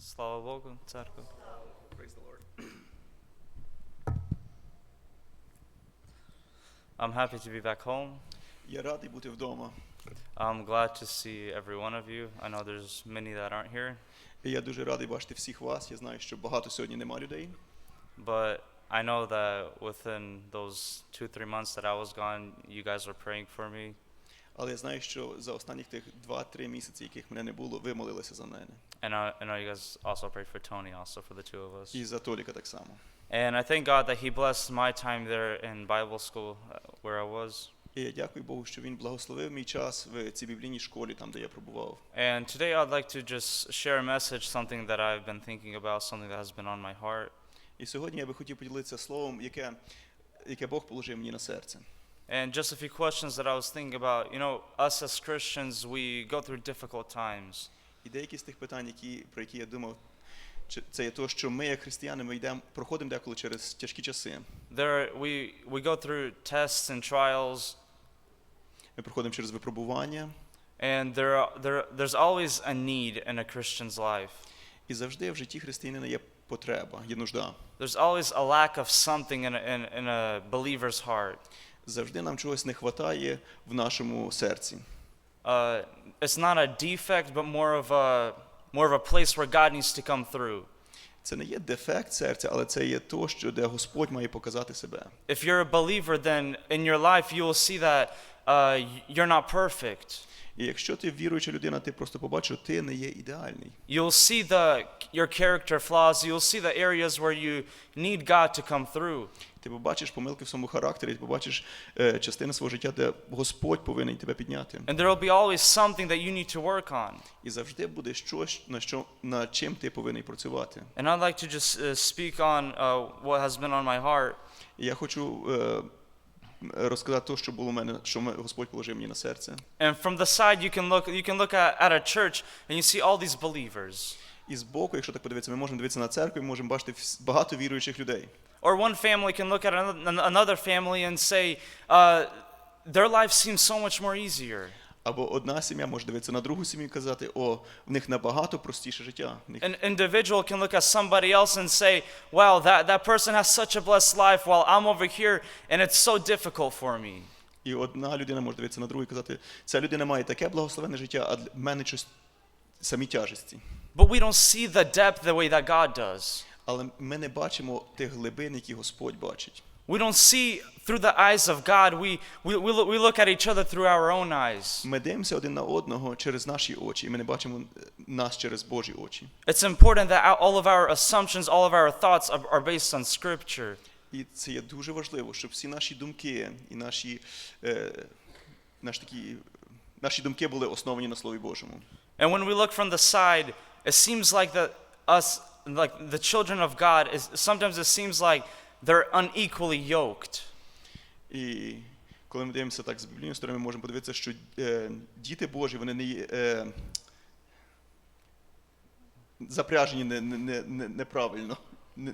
Слава Богу, церква. Praise the Lord. I'm happy to be back home. Я радий бути вдома. I'm glad to see every one of you. I know there's many that aren't here, І я дуже радий бачити всіх вас. Я знаю, що багато сьогодні нема людей. but I know that within those two, three months that I was gone, you guys were praying for me. Але я знаю, що за останніх тих 2-3 місяці, яких мене не було, ви молилися за мене. And I, I know you guys also prayed for Tony, also for the two of us. І за Толіка так само. And I thank God that He blessed my time there in Bible school uh, where I was. І я дякую Богу, що він благословив мій час в цій біблійній школі, там, де я пробував. And today I'd like to just share a message, something that I've been thinking about, something that has been on my heart. І сьогодні я би хотів поділитися словом, яке, яке Бог положив мені на серце. And just a few questions that I was thinking about. You know, us as Christians, we go through difficult times. І деякі з тих питань, які, про які я думав, чи- це є то, що ми, як християни, ми йдемо, проходимо деколи через тяжкі часи. There, we, we go through tests and trials, Ми проходимо через випробування. and there, are- there, there's always a need in a Christian's life. І завжди в житті християнина є потреба, є нужда. There's always a lack of something in a, in, in a believer's heart. Завжди нам чогось не вистачає в нашому серці. Uh, it's not a defect, but more of a, more of a place where God needs to come through. Це не є дефект серця, але це є то, що де Господь має показати себе. If you're a believer, then in your life you will see that uh, you're not perfect. І якщо ти віруюча людина, ти просто побачиш, що ти не є ідеальний. You'll see the your character flaws. You'll see the areas where you need God to come through. Ти побачиш помилки в своєму характері, ти побачиш е, частини свого життя, де Господь повинен тебе підняти. And there will be always something that you need to work on. І завжди буде щось, на що над чим ти повинен працювати. And I'd like to just uh, speak on uh, what has been on my heart. І я хочу е, розказати те, що було у мене, що Господь положив мені на серце. And from the side, you can look you can look at, at a church and you see all these believers. І збоку, якщо так подивитися, ми можемо дивитися на церкву, і можемо бачити багато віруючих людей. Or one family can look at another, another family and say, uh, their life seems so much more easier. Або одна сім'я може дивитися на другу сім'ю і казати, о, в них набагато простіше життя. An individual can look at somebody else and say, wow, that, that person has such a blessed life while I'm over here and it's so difficult for me. І одна людина може дивитися на другу і казати, ця людина має таке благословенне життя, а в мене щось самі тяжесті. But we don't see the depth the way that God does. Але ми не бачимо тих глибин, які Господь бачить. We don't see through the eyes of God. We, we, we, look, we look at each other through our own eyes. Ми дивимося один на одного через наші очі, і ми не бачимо е, нас через Божі очі. It's important that our- all of our assumptions, all of our thoughts are, are based on Scripture. І це є дуже важливо, щоб всі наші думки і наші, е, наші, такі, наші думки були основані на Слові Божому. And when we look from the side, it seems like that us, like the children of God, is sometimes it seems like they're unequally yoked. І коли ми дивимося так з біблійної сторони, ми можемо подивитися, що е, діти Божі, вони не є е, запряжені не, не, не, не, неправильно. Не-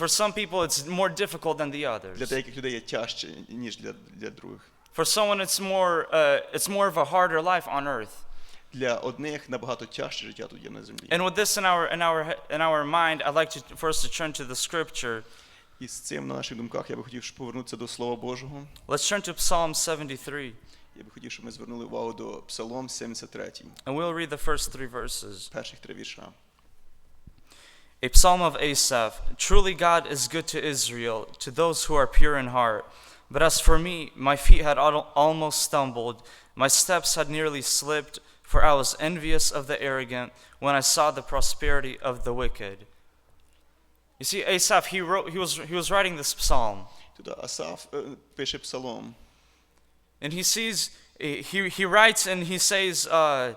For some people, it's more difficult than the Для others. деяких людей є тяжче, ніж для, для других. For someone, it's more, uh, it's more of a harder life on earth. Для одних набагато тяжче життя тут є на землі. And with this in our in our he- in our mind, I'd like to for us to turn to the Scripture. І з цим на наших думках я би хотів щоб повернутися до Слова Божого. Let's turn to Psalm 73, Я би хотів, щоб ми звернули увагу до Псалом 73, and we'll read the first three verses. перших три вірша. A psalm of Asaph. Truly God is good to Israel, to those who are pure in heart. But as for me, my feet had al- almost stumbled, my steps had nearly slipped, for I was envious of the arrogant when I saw the prosperity of the wicked. You see, Asaph, he wrote, he was, he was writing this psalm, Туди Асаф е, пише псалом. and he sees, he, he writes and he says, uh,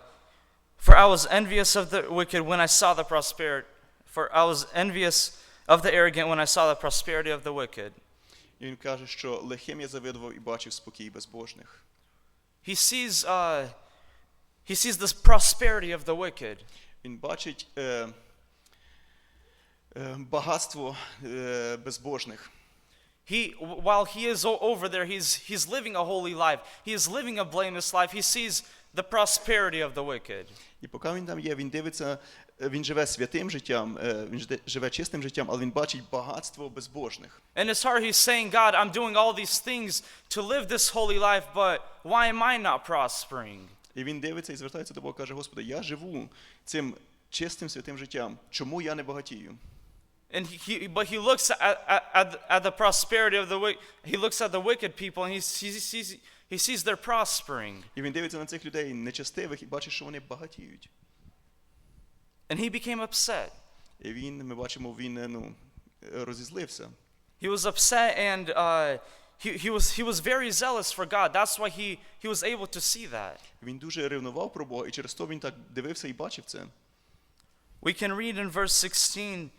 For I was envious of the wicked when I saw the prosperity, for I was envious of the arrogant when I saw the prosperity of the wicked. І він каже, що лихим я завидував і бачив спокій безбожних. He sees, uh, he sees this prosperity of the wicked. Він бачить е, е, багатство е, безбожних. He, while he is o- over there, he's, he's living a holy life. He is living a blameless life. He sees the prosperity of the wicked. І поки він там є, він дивиться, е, він живе святим життям, е, він жде- живе чистим життям, але він бачить багатство безбожних. In his heart, he's saying, God, I'm doing all these things to live this holy life, but why am I not prospering? І він дивиться і звертається до Бога, каже: Господи, я живу цим чистим святим життям. Чому я не багатію? And he, but he looks at, at, at, the- prosperity of the. He looks at the wicked people and he sees, sees, he sees they're prospering. І він дивиться на цих людей нечестивих і бачить, що вони багатіють. And he became upset. І він, ми бачимо, він ну, розізлився. He was upset and uh, he, he, was, he was very zealous for God. That's why he, he was able to see that. Він дуже ревнував про Бога, і через то він так дивився і бачив це. We can read in verse 16,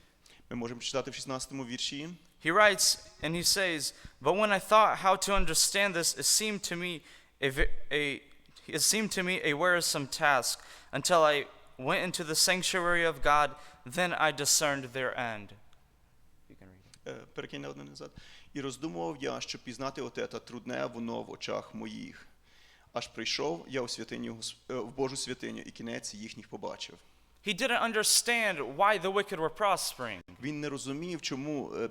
Ми можемо читати в 16-му вірші. he writes and he says, But when I thought how to understand this, it seemed to me a, ve- a, it seemed to me a wearisome task until I went into the sanctuary of God, then I discerned their end. You can read it. Е, Перекинь на одне назад. І роздумував я, щоб пізнати оте та трудне воно в очах моїх. Аж прийшов я у святиню, е, в Божу святиню, і кінець їхніх побачив. He didn't understand why the wicked were prospering. Він не розумів, чому е,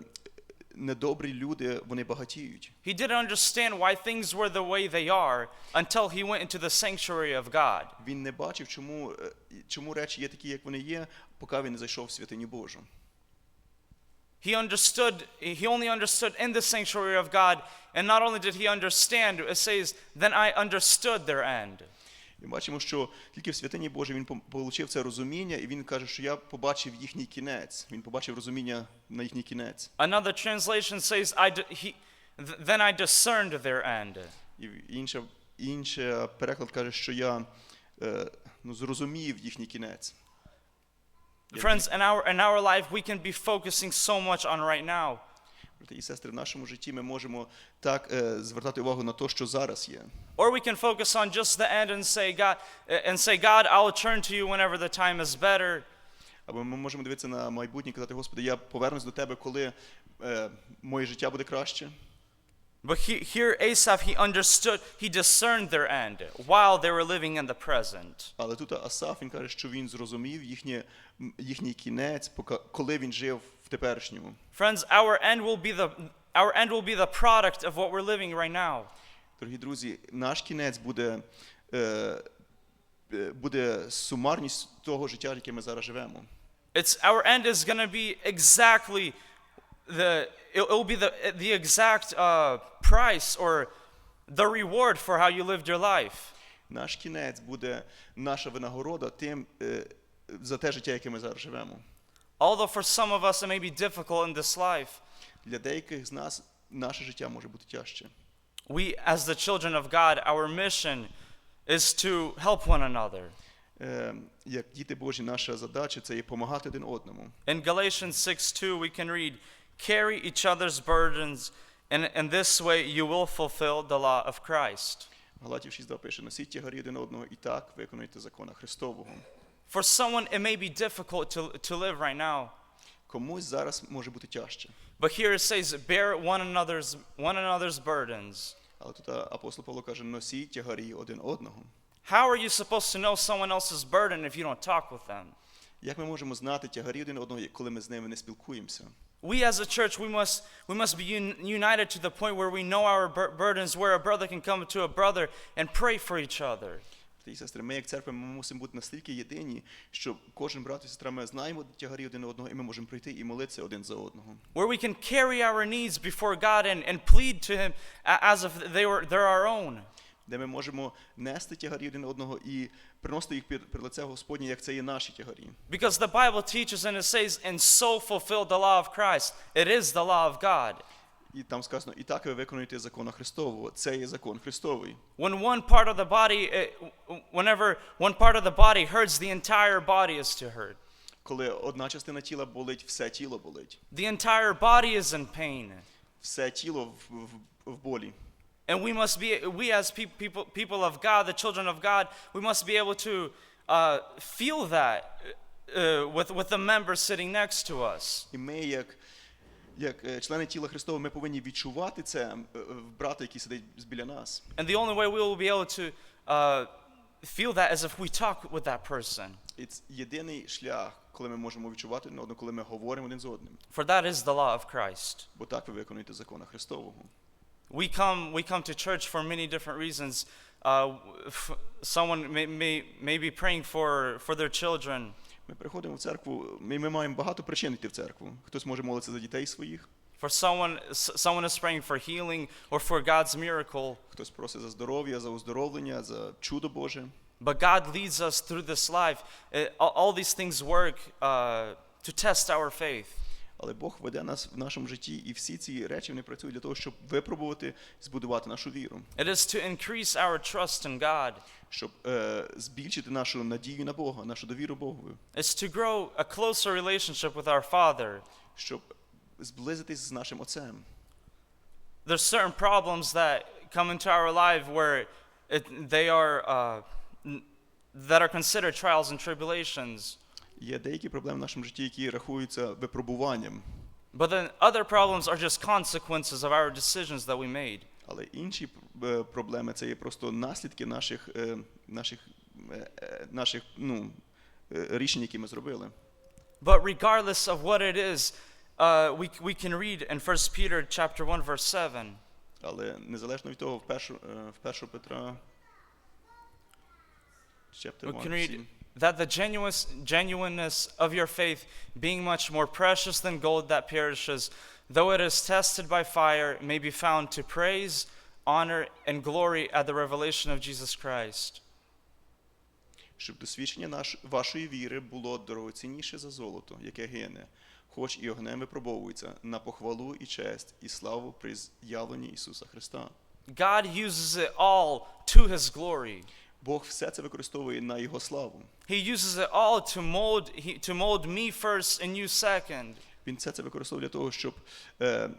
недобрі люди вони багатіють. He didn't understand why things were the way they are until he went into the sanctuary of God. Він не бачив, чому, е, чому речі є такі, як вони є, поки він не зайшов в святиню Божу. He understood, he only understood in the sanctuary of God, and not only did he understand, it says, then I understood their end. І бачимо, що тільки в святині Божій він отримав це розуміння, і він каже, що я побачив їхній кінець. Він побачив розуміння на їхній кінець. Another translation says, I he, then I discerned their end. І інша, інша переклад каже, що я е, ну, зрозумів їхній кінець. Friends, in our, in our life, we can be focusing so much on right now. Брати і сестри, в нашому житті ми можемо так е, звертати увагу на те, що зараз є. Or we can focus on just the end and say, God, and say, God, I'll turn to you whenever the time is better. Або ми можемо дивитися на майбутнє і казати, Господи, я повернусь до Тебе, коли е, моє життя буде краще. But he, here, Asaph, he understood, he discerned their end while they were living in the present. Але тут Асаф він каже, що він зрозумів їхнє, м, їхній кінець, поки, коли він жив в теперішньому. Friends, our end will be the, our end will be the product of what we're living right now. Дорогі друзі, наш кінець буде, е, е, буде сумарність того життя, яке ми зараз живемо. It's, our end is going to be exactly the, it will be the, the exact uh, price or the reward for how you lived your life. Наш кінець буде наша винагорода тим е, за те життя, яке ми зараз живемо. Although for some of us it may be difficult in this life, Для деяких з нас наше життя може бути тяжче. we, as the children of God, our mission is to help one another. Е, як діти Божі, наша задача це є допомагати один одному. In Galatians 6:2 we can read, "Carry each other's burdens, and in this way you will fulfill the law of Christ." Галатів 6.2 пише, носіть тягарі один одного і так виконуйте закона Христового. For someone it may be difficult to, to live right now, Комусь зараз може бути тяжче. but here it says, "Bear one another's one another's burdens." Але тут а, апостол Павло каже, носіть тягарі один одного. How are you supposed to know someone else's burden if you don't talk with them? Як ми можемо знати тягарі один одного, коли ми з ними не спілкуємося? We as a church, we must, we must be un- united to the point where we know our bur- burdens, where a brother can come to a brother and pray for each other. Брати і сестри, ми як церква ми мусимо бути настільки єдині, що кожен брат і сестра ми знаємо тягарі один одного, і ми можемо прийти і молитися один за одного. Where we can carry our needs before God and, and plead to Him a- as if they were, they're our own. Де ми можемо нести тягарі один одного і приносити їх під, під лице Господнє, як це є наші тягарі. Because the Bible teaches and it says, and so fulfill the law of Christ. It is the law of God. І там сказано, і так ви виконуєте закон Христового. Це є закон Христовий. When one part of the body, eh, whenever one part of the body hurts, the entire body is to hurt. Коли одна частина тіла болить, все тіло болить. The entire body is in pain. Все тіло в, в, в болі. And we must be, we as peop people, people of God, the children of God, we must be able to uh, feel that uh, with, with the members sitting next to us. І ми, як, як е, члени тіла Христового, ми повинні відчувати це е, в брата, який сидить біля нас. And the only way we will be able to uh, feel that as if we talk with that person. І це єдиний шлях, коли ми можемо відчувати одне одного, коли ми говоримо один з одним. For that is the law of Christ. Бо так ви виконуєте закона Христового. We come, we come to church for many different reasons. Uh, f- someone may, may, may be praying for, for their children. Ми приходимо в церкву, ми, ми маємо багато причин йти в церкву. Хтось може молитися за дітей своїх, For someone, s- someone is praying for healing or for God's miracle. хтось просить за здоров'я, за оздоровлення, за чудо Боже. But God leads us through this life. Uh, all, all these things work uh, to test our faith. Але Бог веде нас в нашому житті, і всі ці речі вони працюють для того, щоб випробувати, збудувати нашу віру, It is to increase our trust in God. щоб е, збільшити нашу надію на Бога, нашу довіру Богу, It's to grow a closer relationship with our Father. щоб зблизитись з нашим Отцем. There's certain problems that come into our life where it, they are uh, that are considered trials and tribulations. Є деякі проблеми в нашому житті, які рахуються випробуванням, But then other problems are just consequences of our decisions that we made. але інші е, проблеми це є просто наслідки наших, е, наших, е, наших ну, рішень, які ми зробили. But regardless of what it is, uh, we, we can read in 1 Peter chapter 1 verse 7. Але незалежно від того, в першу, в першу Петра, chapter We 1, can read сім. that the genuine, genuineness of your faith, being much more precious than gold that perishes, though it is tested by fire, may be found to praise, honor, and glory at the revelation of Jesus Christ. щоб досвідчення наш, вашої віри було дорогоцінніше за золото, яке гине, хоч і огнем випробовується на похвалу і честь, і славу при з'явленні Ісуса Христа. God uses it all to his glory. Бог все це використовує на Його славу. He uses it all to mold, he, to mold me first and you second. Він все це використовує для того, щоб е,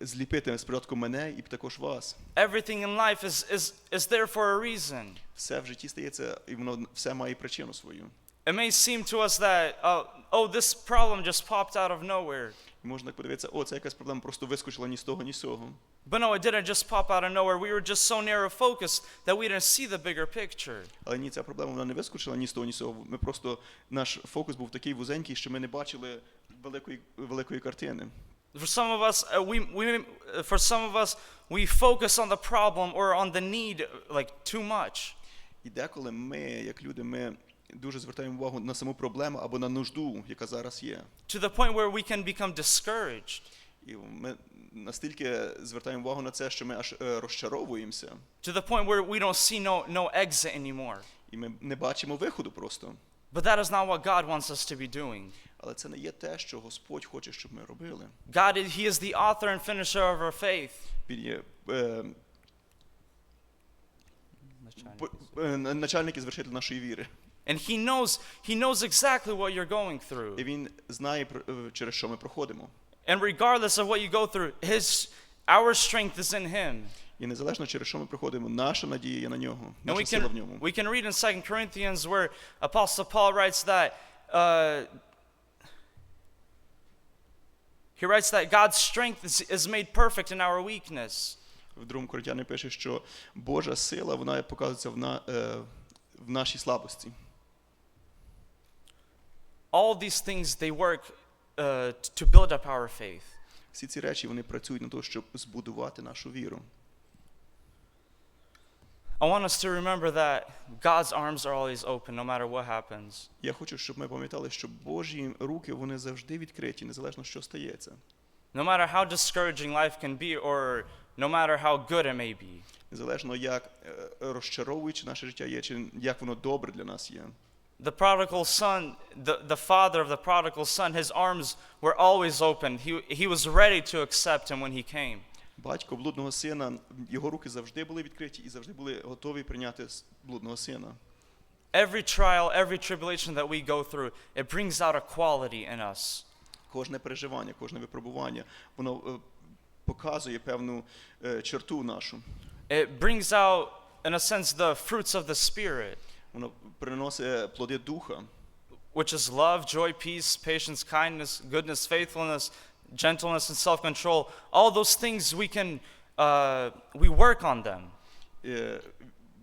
зліпити спочатку мене і також вас. Everything in life is, is, is there for a reason. Все в житті стається, і воно все має причину свою. It may seem to us that, uh, oh, this problem just popped out of nowhere. Можна подивитися, о, це якась проблема просто вискочила ні з того, ні з цього. But no, it didn't just pop out of nowhere. We were just so narrow focused that we didn't see the bigger picture. Але ні, ця проблема вона не вискочила ні з того, ні з цього. Ми просто наш фокус був такий вузенький, що ми не бачили великої великої картини. For some of us, uh, we, we, uh, for some of us, we focus on the problem or on the need uh, like too much. І деколи ми, як люди, ми дуже звертаємо увагу на саму проблему або на нужду, яка зараз є. To the point where we can become discouraged. І ми настільки звертаємо увагу на це, що ми аж е, розчаровуємося, To the point where we don't see no, no exit anymore. і ми не бачимо виходу просто. But that is not what God wants us to be doing. Але це не є те, що Господь хоче, щоб ми робили. God, is- He is the author and finisher of our faith. Він є е, е, начальник і звершитель нашої віри. And He knows, He knows exactly what you're going І through. він знає, через що ми проходимо. And regardless of what you go through, His, our strength is in Him. І незалежно через що ми проходимо, наша надія є на нього, And we наша сила в can, ньому. we can read in 2 Corinthians where Apostle Paul writes that uh, he writes that God's strength is, is made perfect in our weakness. В другому Коринтяни пише, що Божа сила вона показується в, на, е, в нашій слабості. All these things they work uh, to build up our faith. Всі ці речі вони працюють на те, щоб збудувати нашу віру. I want us to remember that God's arms are always open no matter what happens. Я хочу, щоб ми пам'ятали, що Божі руки вони завжди відкриті, незалежно що стається. No matter how discouraging life can be or no matter how good it may be. Незалежно як е, розчаровуючи наше життя є, чи як воно добре для нас є. The prodigal son, the, the father of the prodigal son, his arms were always open. He, he was ready to accept him when he came. Батько блудного сина, його руки завжди були відкриті і завжди були готові прийняти с- блудного сина. Every trial, every tribulation that we go through, it brings out a quality in us. Кожне переживання, кожне випробування, воно е, показує певну е, черту нашу. It brings out, in a sense, the fruits of the Spirit, Воно приносить плоди духа, which is love, joy, peace, patience, kindness, goodness, faithfulness, gentleness, and self control. All those things we can, uh, we work on them. Е,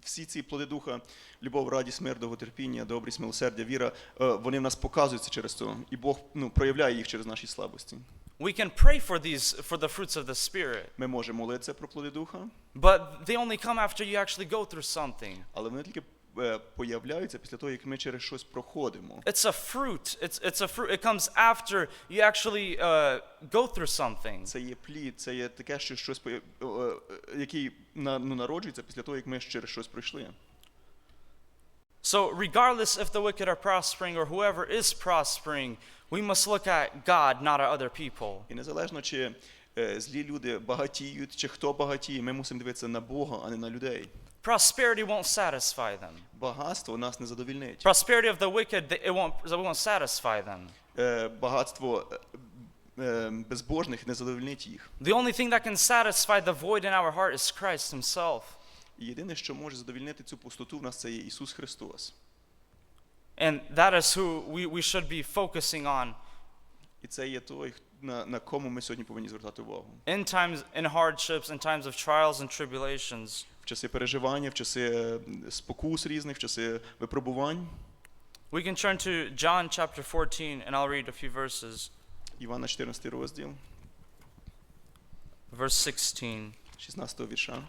всі ці плоди духа, любов, радість, мир, довготерпіння, добрість, милосердя, віра, е, вони в нас показуються через це, і Бог ну, проявляє їх через наші слабості. We can pray for these for the fruits of the spirit, Ми можемо молитися про плоди духа, but they only come after you actually go through something. але вони тільки е, появляються після того, як ми через щось проходимо. It's a fruit. It's it's a fruit. It comes after you actually uh, go through something. Це є плід, це є таке, що щось е, е, який на- ну, народжується після того, як ми через щось пройшли. So regardless if the wicked are prospering or whoever is prospering, we must look at God, not at other people. І незалежно, чи е, злі люди багатіють, чи хто багатіє, ми мусимо дивитися на Бога, а не на людей. Prosperity won't satisfy them. Багатство нас не задовільнить. Prosperity of the wicked, it won't, it won't satisfy them. Е, Багатство е, е, безбожних не задовільнить їх. The only thing that can satisfy the void in our heart is Christ Himself. І єдине, що може задовільнити цю пустоту в нас, це є Ісус Христос. And that is who we, we should be focusing on І це є той, х- на, на кому ми сьогодні повинні звертати увагу. in times, in hardships, in times of trials and tribulations. В часи переживання, в часи е, спокус різних, в часи випробувань. We can turn to John chapter 14, and I'll read a few verses. Івана 14 розділ, Verse 16. 16 вірша.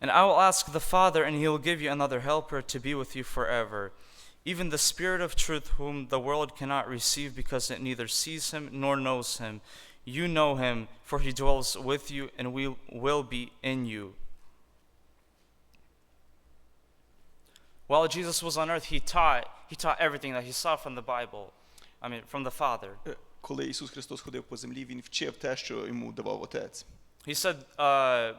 And I will ask the Father, and he will give you another helper to be with you forever, even the Spirit of truth, whom the world cannot receive because it neither sees him nor knows him. You know him, for he dwells with you and we will be in you. While Jesus was on earth, he taught, he taught everything that he saw from the Bible. I mean, from the Father. Е, Коли Ісус Христос ходив по землі, Він вчив те, що йому давав Отець. He said, uh,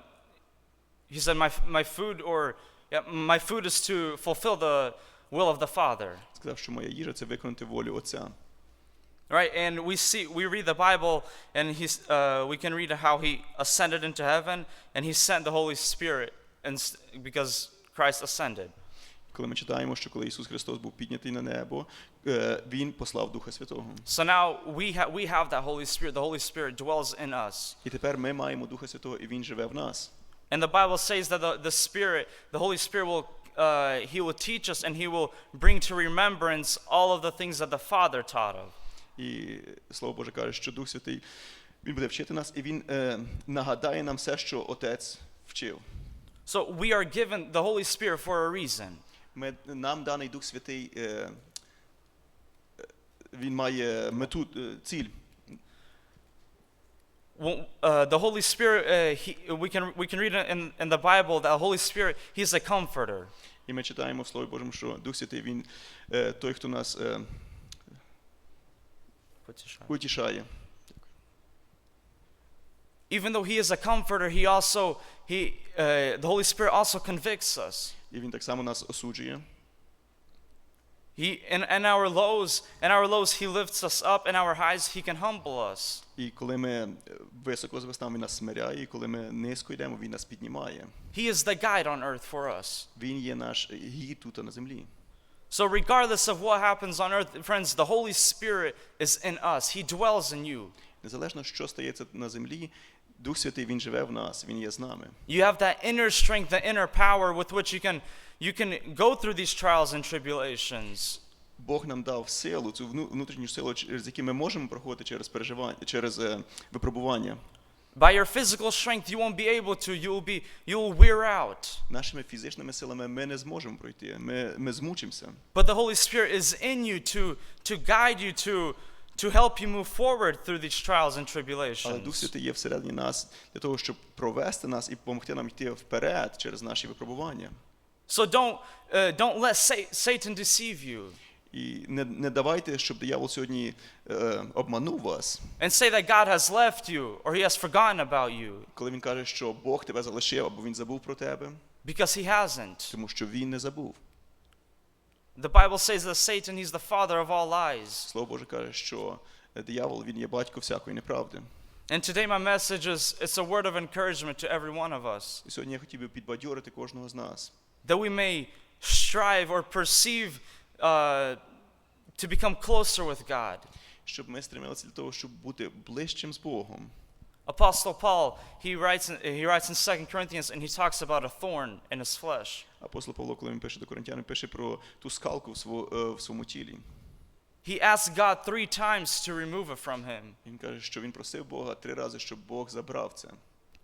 he said, my, my food or yeah, my food is to fulfill the will of the Father. Сказав, що моя їжа це виконати волю Отця. Right, and we see, we read the Bible, and he's, uh, we can read how he ascended into heaven, and he sent the Holy Spirit, and s- because Christ ascended. Коли ми читаємо, що коли Ісус Христос був піднятий на небо, е, Він послав Духа Святого. So now we, ha- we have that Holy Spirit. The Holy Spirit dwells in us. І тепер ми маємо Духа Святого, і Він живе в нас. And the Bible says that the, the Spirit, the Holy Spirit will, uh, he will teach us and he will bring to remembrance all of the things that the Father taught of. І Слово Боже каже, що Дух Святий Він буде вчити нас, і Він е, нагадає нам все, що Отець вчив. So we are given the Holy Spirit for a reason. Ми, нам даний Дух Святий, е, е, він має мету, е, ціль. Well, uh, the Holy Spirit, uh, he, we, can, we can read it in, in the Bible that the Holy Spirit, He's a comforter. І ми читаємо в Слові Божому, що Дух Святий Він е, той, хто нас е, утішає. Even though He is a comforter, He also, he, uh, the Holy Spirit also convicts us. І Він так само нас осуджує. He, in, in our lows, in our lows, He lifts us up. In our highs, He can humble us. І коли ми е, високо зростаємо, він нас смиряє, і коли ми низько йдемо, він нас піднімає. He is the guide on earth for us. Він є наш гід тут на землі. So, regardless of what happens on earth, friends, the Holy Spirit is in us. He dwells in you. Незалежно, що стається на землі, Дух Святий Він живе в нас, Він є з нами. You have that inner strength, the inner power with which you can, you can go through these trials and tribulations. Бог нам дав силу, цю внутрішню силу, через яку ми можемо проходити через переживання, через е, випробування. By your physical strength, you won't be able to. You will be, you will wear out. Нашими фізичними силами ми не зможемо пройти. Ми, ми змучимося. But the Holy Spirit is in you to, to guide you, to, to help you move forward through these trials and Але Дух tribulations. Святий є всередині нас для того, щоб провести нас і допомогти нам йти вперед через наші випробування. So don't, uh, don't let Sa- Satan deceive you І не, не давайте, щоб диявол сьогодні е, обманув вас, and say that God has left you or he has forgotten about you коли він каже, що Бог тебе залишив або він забув про тебе, because he hasn't. тому що він не забув. The Bible says that Satan, he's the father of all lies. Слово Боже каже, що е, диявол він є батько всякої неправди. And today my message is it's a word of encouragement to every one of us І сьогодні я хотів би підбадьорити кожного з нас, that we may strive or perceive uh, to become closer with God. щоб ми стремилися для того, щоб бути ближчим з Богом. Apostle Paul, he writes in, he writes in 2 Corinthians and he talks about a thorn in his flesh. Апостол Павло, коли він пише до Коринтян, він пише про ту скалку в, сво, е, в своєму тілі. He asked God three times to remove it from him. Він каже, що він просив Бога три рази, щоб Бог забрав це.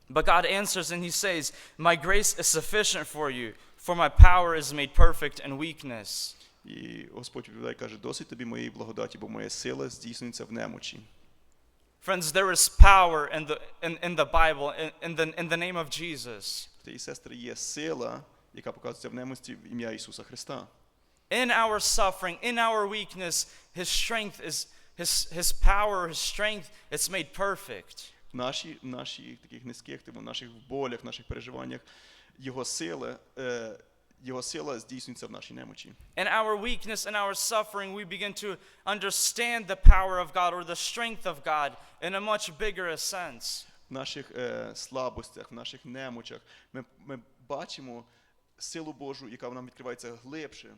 But God answers and he says, My grace is sufficient for you, for my power is made perfect in weakness. І Господь відповідає, каже, досить тобі моєї благодаті, бо моя сила здійснюється в немочі. Friends, there is power in the, in, in the Bible, in, in, the, in the name of Jesus. Та і сестри, є сила, яка показується в немості в ім'я Ісуса Христа. In our suffering, in our weakness, his strength is, his, his power, his strength, it's made perfect. В наші, в наших таких низьких, типу, в наших болях, в наших переживаннях, Його сила, е, Його сила здійснюється в нашій немочі. In our weakness, in our suffering, we begin to understand the power of God or the strength of God in a much bigger sense. В наших е, слабостях, в наших немочах ми, ми бачимо силу Божу, яка нам відкривається глибше.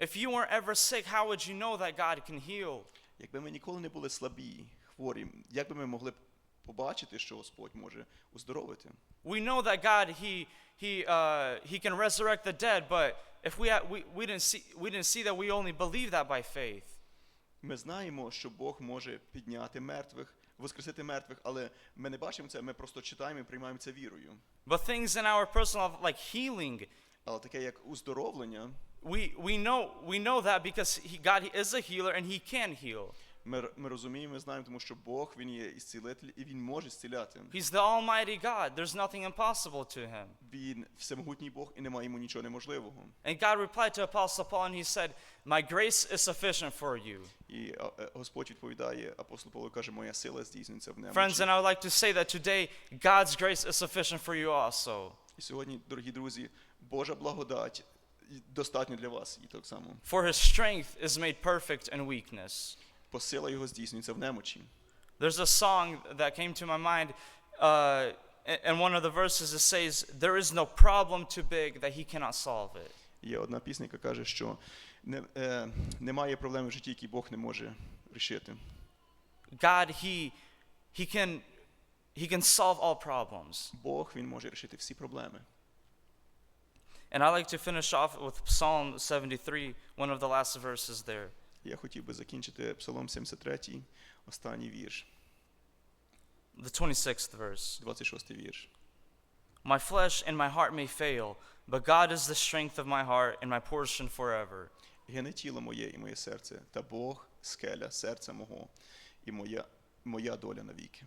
If you weren't ever sick, how would you know that God can heal? Якби ми ніколи не були слабі, хворі, як би ми могли б побачити, що Господь може оздоровити? We know that God, He, he, uh, he can resurrect the dead, but if we, had, we, we, didn't see, we didn't see that, we only believe that by faith. Ми знаємо, що Бог може підняти мертвих, воскресити мертвих, але ми не бачимо це, ми просто читаємо і приймаємо це вірою. But things in our personal life, like healing, Але таке як уздоровлення, we, we, know, we know that because he, God is a healer and He can heal. ми, р- ми розуміємо, ми знаємо, тому що Бог він є ісцілитель і він може зціляти. He's the Almighty God. There's nothing impossible to Him. Він всемогутній Бог і немає йому нічого неможливого. And God replied to Apostle Paul and He said, My grace is sufficient for you. І а, е, Господь відповідає, апостол Павло каже, моя сила здійснюється в Friends, немочі. and I would like to say that today, God's grace is sufficient for you also. І сьогодні, дорогі друзі, Божа благодать і достатньо для вас і так само. For His strength is made perfect in weakness. Бо сила його здійснюється в немочі. There's a song that came to my mind. Uh, in one of the verses, it says, There is no problem too big that He cannot solve it. Є одна пісня, яка каже, що не, е, немає проблеми в житті, які Бог не може рішити. God, He, he, can, he can solve all problems. Бог він може рішити всі проблеми. And I like to finish off with Psalm 73, one of the last verses there. Я хотів би закінчити Псалом 73, останній вірш, The 26th verse. 26 вірш. My flesh and my heart may fail, but God is the strength of my heart and my portion forever. Гине тіло моє і моє серце, та Бог скеля серця мого, і моя, моя доля навіки.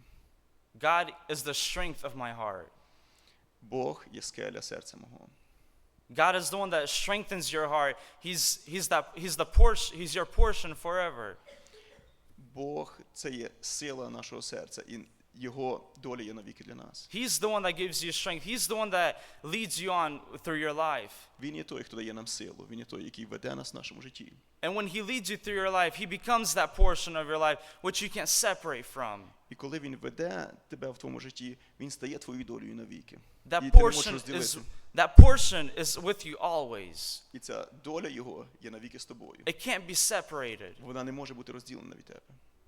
God is the strength of my heart. Бог є скеля серця мого. God is the one that strengthens your heart. He's, he's, that, he's, the portion, he's your portion forever. Бог це є сила нашого серця, і Його доля є навіки для нас. He's the one that gives you strength. He's the one that leads you on through your life. Він є той, хто дає нам силу, він є той, який веде нас в нашому житті. And when He leads you through your life, He becomes that portion of your life which you can't separate from. І коли він веде тебе в твоєму житті, він стає твоєю долею навіки. That і ти не можеш portion, розділити. is, that portion is with you always. І ця доля його є навіки з тобою. It can't be separated. Вона не може бути розділена від тебе.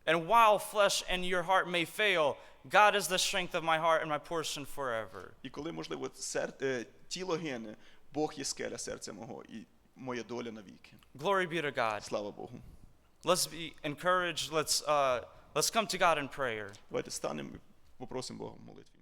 And while flesh and your heart may fail, God is the strength of my heart and my portion forever. І коли, можливо, сер... е, тіло гине, Бог є скеля серця мого і моя доля навіки. Glory be to God. Слава Богу. Let's be encouraged. Let's, uh, let's come to God in prayer. Давайте станемо і попросимо Бога в молитві.